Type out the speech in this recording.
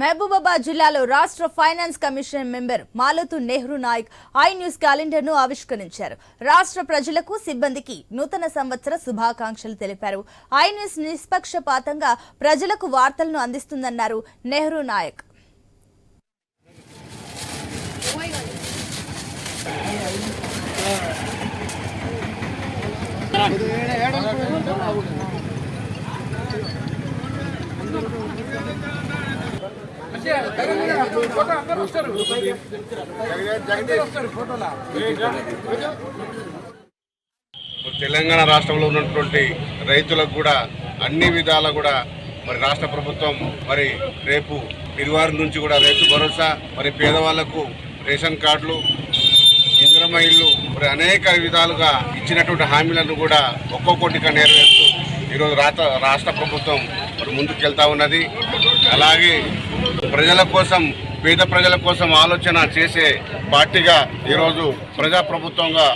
మహబూబాబాద్ జిల్లాలో రాష్ట్ర finance commission member Malothu Nehru Nayak I news క్యాలెండర్ను ఆవిష్కరించారు. రాష్ట్ర ప్రజలకు సిబ్బందికి నూతన సంవత్సర శుభాకాంక్షలు తెలిపారు. ఐ న్యూస్ నిష్పక్షపాతంగా ప్రజలకు వార్తలను అందిస్తుందన్నారు నెహ్రూ నాయక్. తెలంగాణ రాష్ట్రంలో ఉన్నటువంటి రైతులకు కూడా అన్ని విధాలా కూడా మరి రాష్ట్ర ప్రభుత్వం మరి రేపు నిర్వాహణ నుంచి కూడా రైతు భరోసా మరి పేదవాళ్ళకు రేషన్ కార్డులు ఇంద్రమ ఇల్లు మరి అనేక విధాలుగా ఇచ్చినటువంటి హామీలను కూడా ఒక్కొక్కటిగా నెరవేరుస్తూ ఈరోజు రాష్ట్ర రాష్ట్ర ప్రభుత్వం ముందుకు ముందుకెళ్తా ఉన్నది. అలాగే ప్రజల కోసం పేద ప్రజల కోసం ఆలోచన చేసే పార్టీగా ఈరోజు ప్రజాప్రభుత్వంగా